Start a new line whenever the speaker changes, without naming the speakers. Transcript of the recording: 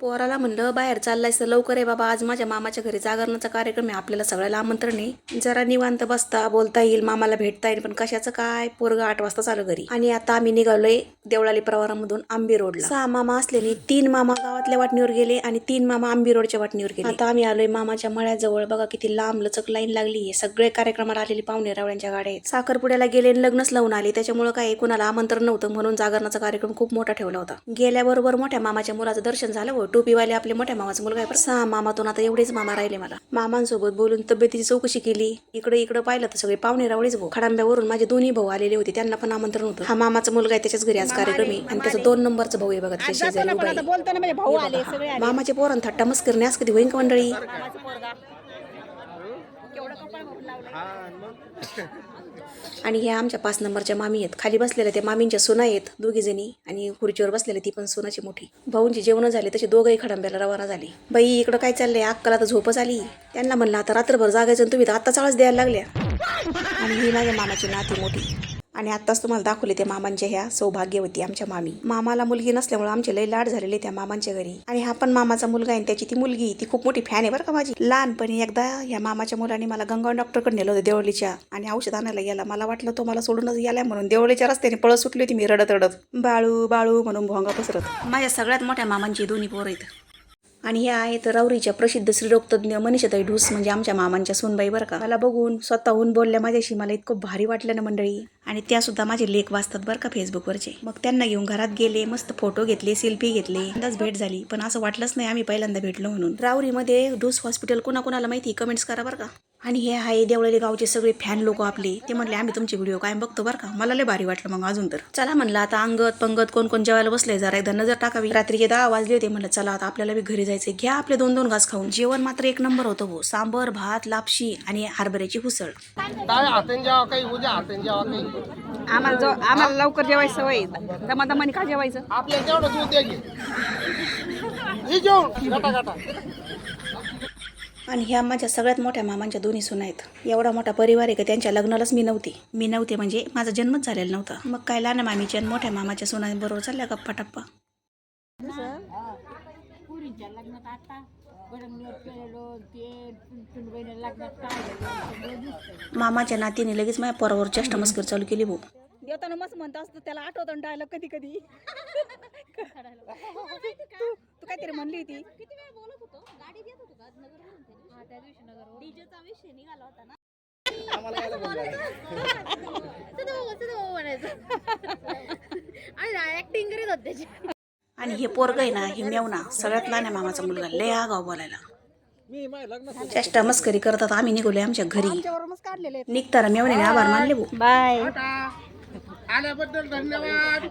पोराला म्हणलं बाहेर चाललाय सर लवकर आहे बाबा. आज माझ्या मामाच्या घरी जागरणाचा कार्यक्रम आहे. आपल्याला सगळ्याला आमंत्रण आहे. जरा निवांत बसता बोलता येईल. मामाला भेटता येईल. पण कशाचं काय? पोरग आठ वाजता चालू घरी. आणि आता आम्ही निघालोय देवळाली प्रवारामधून आंबी रोडला. सहा मामा असल्याने तीन मामा गावातल्या वाटणीवर गेले आणि तीन मामा आंबी रोडच्या वाटणीवर गेले. आता आम्ही आलोय मामाच्या मळ्याजवळ. बघा किती लांब लचक लाईन लागली आहे. सगळे कार्यक्रमाला आलेले पाहुणे रावळ्यांच्या गाड्या आहेत. साखरपुड्याला गेले आणि लग्नच लावून आले. त्याच्यामुळे काय? कुणाला आमंत्रण नव्हतं म्हणून जागरणाचा कार्यक्रम खूप मोठा ठेवला होता. गेल्याबरोबर मोठ्या मामाच्या मुलाचं दर्शन झालं टोपीवाले आपले मोठ्या मामाचा मुलगा आहे पण सहा मामातून आता एवढेच मामा राहिले मला. मामांसोबत बोलून तब्येतीची चौकशी केली. इकडे इकडे पाहिलं तर सगळे पाहुणे रावळेच भाऊ. खडांब्यावरून माझे दोन्ही भाऊ आलेले होते. त्यांना पण आमंत्रण होतं. हा मामाचा मुलगा आहे त्याच्याच घरी आज कार्यक्रम आहे. आणि त्याचा दोन नंबरचा भाऊ आहे बघा त्याच्या शेजारी उभा आहे. मामाचे पोरण थट्टा मस्करने आज कधी होईन का मंडळी आणि ह्या आमच्या पाच नंबरच्या मामी आहेत. खाली बसलेल्या त्या मामींच्या सुना आहेत दोघी जणी. आणि खुर्चीवर बसलेल्या ती पण सुनाची मोठी. भाऊंची जेवण झाले तसे दोघंही खडंब्याला रवाना झाले. बाई इकडं काय चाललंय? अक्काला तर झोपच आली. त्यांना म्हणलं आता रात्रभर जागायचं तुम्ही तर आत्ता चाळच द्यायला लागल्या. आणि ही माझ्या मामाची नाती मोठी. आणि आत्ताच तुम्हाला दाखवले त्या मामांच्या ह्या सौभाग्यवती आमच्या मामी. मामाला मुलगी नसल्यामुळे आमचे लय लाड झालेले त्या मामांच्या घरी. आणि हा पण मामाचा मुलगा आहे आणि त्याची ती मुलगी ती खूप मोठी फॅन आहे बरं का माझी. लहानपणी एकदा ह्या मामाच्या मुलाने मला गंगावन डॉक्टरकडे नेलं होतं देवळीच्या. आणि औषध आणायला गेला मला वाटलं तो मला सोडूनच गेलाय म्हणून देवळीच्या रस्त्याने पळत सुटली होती मी रडत रडत. बाळू बाळू म्हणून भोंगा पसरत. माझ्या सगळ्यात मोठ्या मामांची दोन्ही पोरं आहेत आणि ह्या आहेत राऊरीच्या प्रसिद्ध स्त्रीरोगतज्ञ मनीषाताई ढूस म्हणजे आमच्या मामांच्या सोनबाई बरं का. मला बघून स्वतःहून बोलल्या माझ्याशी मला इतकं भारी वाटलं ना मंडळी. आणि त्या सुद्धा माझे लेख वाचतात बरं का फेसबुकवरचे. मग त्यांना घेऊन घरात गेले मस्त फोटो घेतले सेल्फी घेतले. अंदाज भेट झाली पण असं वाटलंच नाही आम्ही पहिल्यांदा भेटलो म्हणून. राऊरीमध्ये ढूस हॉस्पिटल कोणाकोणाला माहिती कमेंट्स करा बरं का. आणि हे आहे देवळाली गावचे सगळे फॅन लोक आपले. ते म्हणले आम्ही तुमचे व्हिडिओ कायम बघतो बरं का? मला लय भारी वाटलं मग अजून तर. चला म्हणलं आता अंगत पंगत कोण कोण जेवायला बसले जरा एकदा नजर टाकावी. रात्रीचे दहा वाजले होते म्हणलं चला आता आपल्याला बी घरी जायचे घ्या आपले दोन दोन घास खाऊन. जेवण मात्र एक नंबर होतं हो सांबर भात लापशी आणि हरभऱ्याची हुसळ
आम्हाला जो आम्हाला लवकर जेवायची सवय दमा दमाने का जेवायचं?
आपल्या
आणि ह्या माझ्या सगळ्यात मोठ्या मामांच्या दोन्ही सुना आहेत. एवढा मोठा परिवार आहे का त्यांच्या लग्नालाच मी नव्हते. मी नव्हते म्हणजे माझा जन्मच झालेला नव्हता. मग काय लहान मामीच्या आणि मोठ्या मामाच्या सुनांबरोबर चालल्या गप्पा टप्पा
लग्नात आता
मामाच्या नातीने लगेच माझ्या पोरावर चष्ट मस्कर चालू केली भाऊ.
देवताना मस्त म्हणत असतो त्याला आठवतं डायलॉग कधी कधी. तू तू काहीतरी म्हणली होती.
हा त्या दिवशी नगर डीजेचा विषय निघाला होता ना. आणि
हे पोरग आहे ना हे मेवना सगळ्यात लहान आहे मामाचा मुलगा लय आगाव बोलायला.
मी माझ्या लग्न
चेष्टा मस्करी करतात आम्ही निघलोय आमच्या घरी. निघताना मेवण्याने आभार मानले
बाय.
आल्याबद्दल धन्यवाद.